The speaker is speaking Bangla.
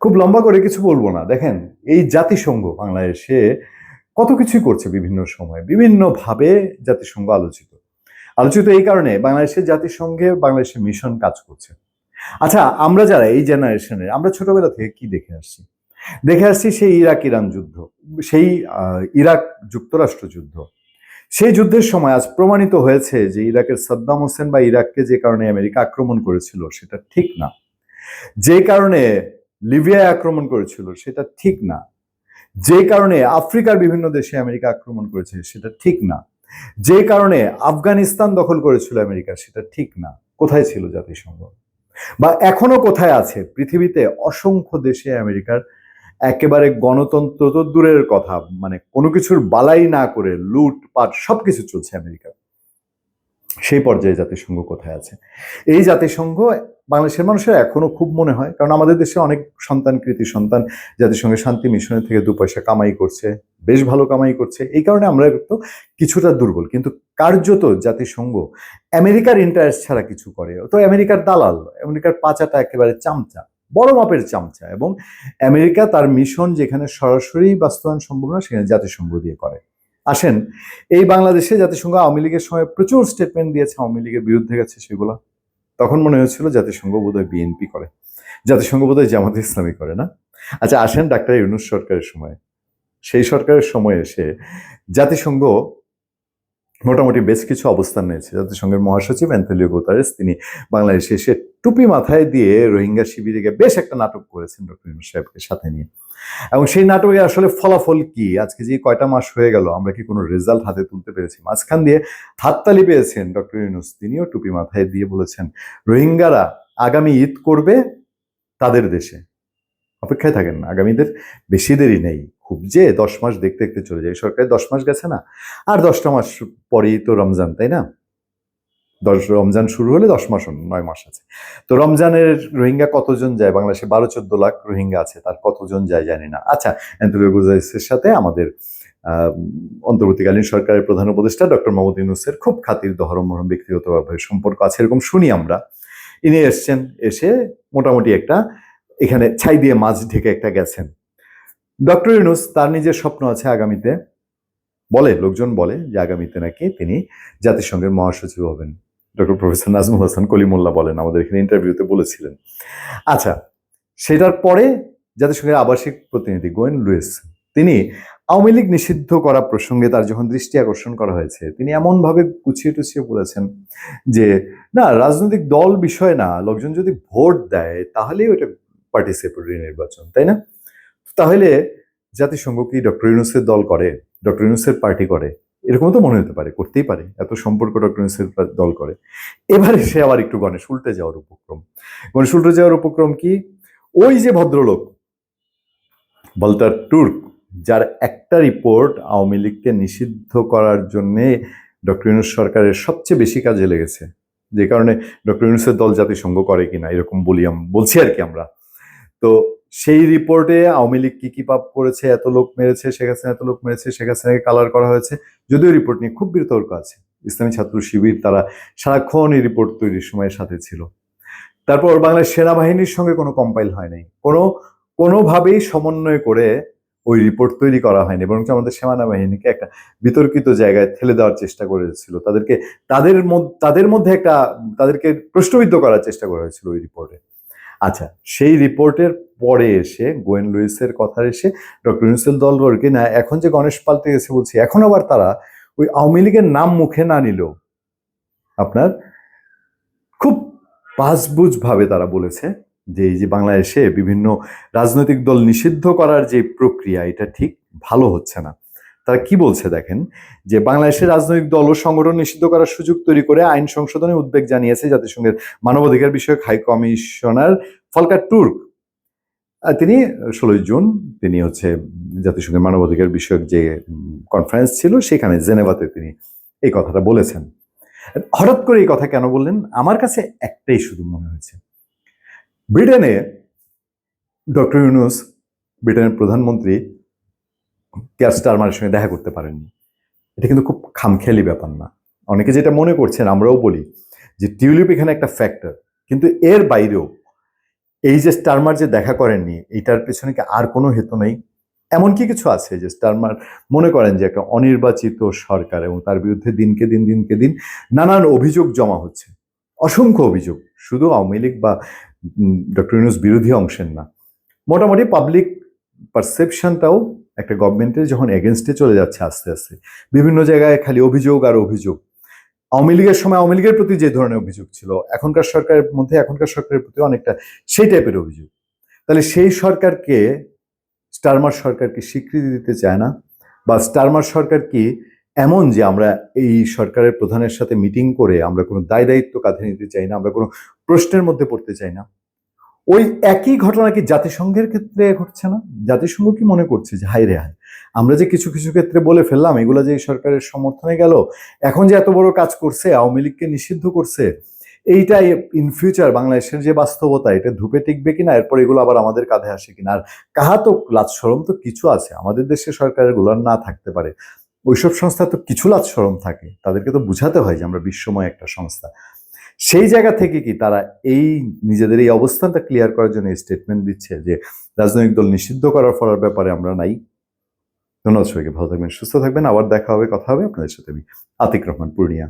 খুব লম্বা করে কিছু বলব না। দেখেন, এই জাতিসংঘ বাংলাদেশে কত কিছুই করছে বিভিন্ন সময়, বিভিন্নভাবে জাতিসংঘ আলোচিত। আলোচিত এই কারণে বাংলাদেশের জাতিসংঘে বাংলাদেশের মিশন কাজ করছে। আচ্ছা আমরা যারা এই জেনারেশনের আমরা ছোটবেলা থেকে কি দেখে আসছি? দেখে আসছি সেই ইরাক ইরান যুদ্ধ, সেই ইরাক যুক্তরাষ্ট্র যুদ্ধ। সেই যুদ্ধের সময় আজ প্রমাণিত হয়েছে যে ইরাকের সাদ্দাম হোসেন বা ইরাককে যে কারণে আমেরিকা আক্রমণ করেছিল সেটা ঠিক না। যে কারণে লিবিয়ায় আক্রমণ করেছিল, সেটা ঠিক না। যে কারণে আফ্রিকার বিভিন্ন দেশে আমেরিকা আক্রমণ করেছে, সেটা ঠিক না। যে কারণে আফগানিস্তান দখল করেছিল আমেরিকা, সেটা ঠিক না। কোথায় ছিল জাতিসংঘ? বা এখনও কোথায় আছে? পৃথিবীতে অসংখ্য দেশে আমেরিকার একেবারে গণতন্ত্র তো দূরের কথা। মানে কোনো কিছুর বালাই না করে লুট পাট সবকিছু চলছে আমেরিকা সেই পর্যায়ে জাতিসংঘ কোথায় আছে? এই জাতিসংঘ বাংলাদেশের মানুষের এখনও খুব মনে হয়, কারণ আমাদের দেশে অনেক সন্তান, কৃতি সন্তান জাতিসংঘের শান্তি মিশনের থেকে দু পয়সা কামাই করছে, বেশ ভালো কামাই করছে। এই কারণে আমরা একটু কিছুটা দুর্বল, কিন্তু কার্যত জাতিসংঘ আমেরিকার ইন্টারেস্ট ছাড়া কিছু করে। তো আমেরিকার দালাল, আমেরিকার পাচাটা একেবারে চামচা, বড় মাপের চামচা, এবং আমেরিকা তার মিশন যেখানে সরাসরি বাস্তবায়ন সম্ভব না, সেখানে জাতিসংঘ দিয়ে করে। আসেন, এই বাংলাদেশে জাতিসংঘ আওয়ামী লীগের সময় প্রচুর স্টেটমেন্ট দিয়েছে, আওয়ামী লীগের বিরুদ্ধে গেছে সেগুলো। তখন মনে হয়েছিল জাতিসংঘ বোধহয় বিএনপি করে। জাতিসংঘ বোধহয় জামাত ইসলামী করে না? আচ্ছা আসেন ডাক্তার ইউনুস সরকারের সময়। সেই সরকারের সময় এসে জাতিসংঘ মোটামুটি বেশ কিছু অবস্থান নিয়েছে। জাতিসংঘের মহাসচিব অ্যান্থলিও গোতারেস, তিনি বাংলাদেশে এসে টুপি মাথায় দিয়ে রোহিঙ্গা শিবিরে বেশ একটা নাটক করেছেন ডক্টর ইউনুস সাহেবকে সাথে নিয়ে। এবং সেই নাটকে আসলে ফলাফল কি? আজকে যে কয়টা মাস হয়ে গেল, আমরা কি কোনো রেজাল্ট হাতে তুলতে পেরেছি? মাঝখান দিয়ে হাততালি পেয়েছেন ডক্টর ইউনুস। তিনিও টুপি মাথায় দিয়ে বলেছেন, রোহিঙ্গারা আগামী ঈদ করবে তাদের দেশে। অপেক্ষায় থাকেন না, আগামীদের বেশি দেরি নেই। খুব যে দশ মাস দেখতে দেখতে চলে যায়। সরকারের দশ মাস গেছে না? আর দশটা মাস পরেই তো রমজান, তাই না? দশ, রমজান শুরু হলে দশ মাস নয় মাস আছে। তো রমজানের রোহিঙ্গা কতজন যায়? বাংলাদেশে বারো, চোদ্দ লাখ রোহিঙ্গা আছে, তার কতজন যায় জানি না। আচ্ছা গুজাইসের সাথে আমাদের অন্তর্বর্তীকালীন সরকারের প্রধান উপদেষ্টা ডক্টর মোহাম্মদ ইউনুসের খুব খাতির দহরম ব্যক্তিগতভাবে সম্পর্ক আছে, এরকম শুনি আমরা। ইনি এসছেন, এসে মোটামুটি একটা এখানে ছাই দিয়ে মাছ ঢেকে একটা গেছেন। ডক্টর ইউনুস, তার নিজের স্বপ্ন আছে আগামীতে। বলে, লোকজন বলে যে আগামীতে নাকি তিনি জাতিসংঘের মহাসচিব হবেন। ডক্টর প্রফেসর নাজমুল হাসান কলিমুল্লাহ বলেন, আমাদের এখানে ইন্টারভিউতে বলেছিলেন। আচ্ছা সেটার পরে জাতিসংঘের আবাসিক প্রতিনিধি গোয়েন লুইস, তিনি আওয়ামী লীগ নিষিদ্ধ করা প্রসঙ্গে তার যখন দৃষ্টি আকর্ষণ করা হয়েছে, তিনি এমনভাবে গুছিয়ে টুছিয়ে বলেছেন যে, না, রাজনৈতিক দল বিষয় না, লোকজন যদি ভোট দেয়, তাহলেই ওটা পার্টিসিপেটরি নির্বাচন, তাই না? তাহলে জাতিসংঘ কি ডক্টর ইউনুসের দল করে ডক্টর ইউনুসের পার্টি করে? এরকম তো মনে হতে পারে, করতেই পারে। এত সম্পর্ক ডক্টর দল করে। এবারে সে আবার একটু গণেশ উল্টে যাওয়ার উপক্রম। গণেশ উল্টে যাওয়ার উপক্রম কি? ওই যে ভদ্রলোক, বলতার টুর্ক যার একটা রিপোর্ট আওয়ামী লীগকে নিষিদ্ধ করার জন্যে ডক্টর ইউনুস সরকারের সবচেয়ে বেশি কাজে লেগেছে। যে কারণে ডক্টর ইউনুসের দল জাতিসংঘ করে কিনা, এরকম বলি বলছি আর কি আমরা। তো সেই রিপোর্টে আওয়ামী লীগ কি কি পাপ করেছে, এত লোক মেরেছে, শেখ হাসিনা এত লোক মেরেছে, শেখ হাসিনাকে কালার করা হয়েছে, যদিও রিপোর্ট নিয়ে খুব বিতর্ক আছে। ইসলামী ছাত্র শিবির তারা সারাক্ষণ এই রিপোর্ট তৈরির সময়ের সাথে ছিল। তারপর বাংলাদেশ সেনাবাহিনীর সঙ্গে কোনো কম্পাইল হয় নাই। কোনো, কোনোভাবেই সমন্বয় করে ওই রিপোর্ট তৈরি করা হয়নি বরং আমাদের সেনাবাহিনীকে একটা বিতর্কিত জায়গায় ঠেলে দেওয়ার চেষ্টা করেছিল। তাদেরকে, তাদের তাদের মধ্যে একটা, তাদেরকে প্রশ্নবিদ্ধ করার চেষ্টা করা হয়েছিল ওই রিপোর্টে আচ্ছা সেই রিপোর্টের পরে এসে, গোয়েন লুইসের কথা এসে ডক্টর ইউনুসেল দলগরকে না এখন যে গণেশ পাল্টে গেছে বলছি, এখন আবার তারা ওই আওয়ামী লীগের নাম মুখে না নিলেও আপনার খুব বাজবুজ ভাবে তারা বলেছে যে এই যে বাংলাদেশে বিভিন্ন রাজনৈতিক দল নিষিদ্ধ করার যে প্রক্রিয়া, এটা ঠিক ভালো হচ্ছে না। তারা কি বলছে দেখেন? যে বাংলাদেশের রাজনৈতিক দল ও সংগঠন নিষিদ্ধ করার সুযোগ তৈরি করে আইন সংশোধনে উদ্বেগ জানিয়েছে জাতিসংঘের মানবাধিকার বিষয়ক হাই কমিশনার ফলকার টুর্ক তিনি ষোলোই জুন তিনি হচ্ছে জাতিসংঘের মানবাধিকার বিষয়ক যে কনফারেন্স ছিল, সেখানে জেনেভাতে তিনি এই কথাটা বলেছেন। হঠাৎ করে এই কথা কেন বললেন? আমার কাছে একটাই শুধু মনে হয়েছে। ব্রিটেনে ডক্টর ইউনুস, ব্রিটেনের প্রধানমন্ত্রী কেয়ার স্টারমারের সঙ্গে দেখা করতে পারেননি। এটা কিন্তু খুব খামখেয়ালি ব্যাপার না। অনেকে যেটা মনে করছেন আমরাও বলি যে, টিউলিপ এখানে একটা ফ্যাক্টর কিন্তু এর বাইরেও এই যে স্টারমার যে দেখা করেননি, এটার পেছনে কি আর কোনো হেতু নেই? এমন কি কিছু আছে যে স্টারমার মনে করেন যে একটা অনির্বাচিত সরকার এবং তার বিরুদ্ধে দিনকে দিন দিনকে দিন নানান অভিযোগ জমা হচ্ছে। অসংখ্য অভিযোগ। শুধু আওয়ামী লীগ বা ডক্টর ইউনুস বিরোধী অংশের না। মোটামুটি পাবলিক পারসেপশনটাও একটা গভর্নমেন্টের যখন এগেনস্টে চলে যাচ্ছে আস্তে আস্তে। বিভিন্ন জায়গায় খালি অভিযোগ আর অভিযোগ। আওয়ামী লীগের সময় আওয়ামী লীগের প্রতি যে ধরনের অভিযোগ ছিল, এখনকার সরকারের মধ্যে এখনকার সরকারের প্রতি অনেকটা সেই টাইপের অভিযোগ। তাহলে সেই সরকারকে স্টারমার সরকারকে স্বীকৃতি দিতে চায় না? বা স্টারমার সরকার কি এমন যে আমরা এই সরকারের প্রধানের সাথে মিটিং করে আমরা কোনো দায় দায়িত্ব কাঁধে নিতে চাই না, আমরা কোনো প্রশ্নের মধ্যে পড়তে চাই না? ওই একই ঘটনা কি জাতিসংঘের ক্ষেত্রে ঘটছে না? জাতিসংঘ কি মনে করছে যে হাই রে হাই আমরা যে কিছু কিছু ক্ষেত্রে বলে ফেললাম, এগুলো যে সরকারের সমর্থনে গেল, এখন যে এত বড় কাজ করছে, আওয়ামী লীগকে নিষিদ্ধ করছে, এইটাই ইন ফিউচার বাংলাদেশের যে বাস্তবতা, এটা ধূপে টিকবে কিনা, এরপর এগুলো আবার আমাদের কাঁধে আসে কিনা? আর কাহা তো লাজ সরম তো কিছু আছে, আমাদের দেশে সরকারেরগুলো না থাকতে পারে। ওইসব সংস্থা তো কিছু লাজ সরম থাকে, তাদেরকে তো বুঝাতে হয় যে, আমরা বিশ্বময় একটা সংস্থা। সেই জায়গা থেকে কি তারা এই নিজেদের এই অবস্থানটা ক্লিয়ার করার জন্য স্টেটমেন্ট দিচ্ছে যে রাজনৈতিক দল নিষিদ্ধ করার ফলার ব্যাপারে আমরা নাই? ধন্যবাদ সবাইকে, ভালো থাকবেন, সুস্থ থাকবেন, আবার দেখা হবে, কথা হবে আপনাদের সাথে আমি আতিক রহমান পূর্ণিয়া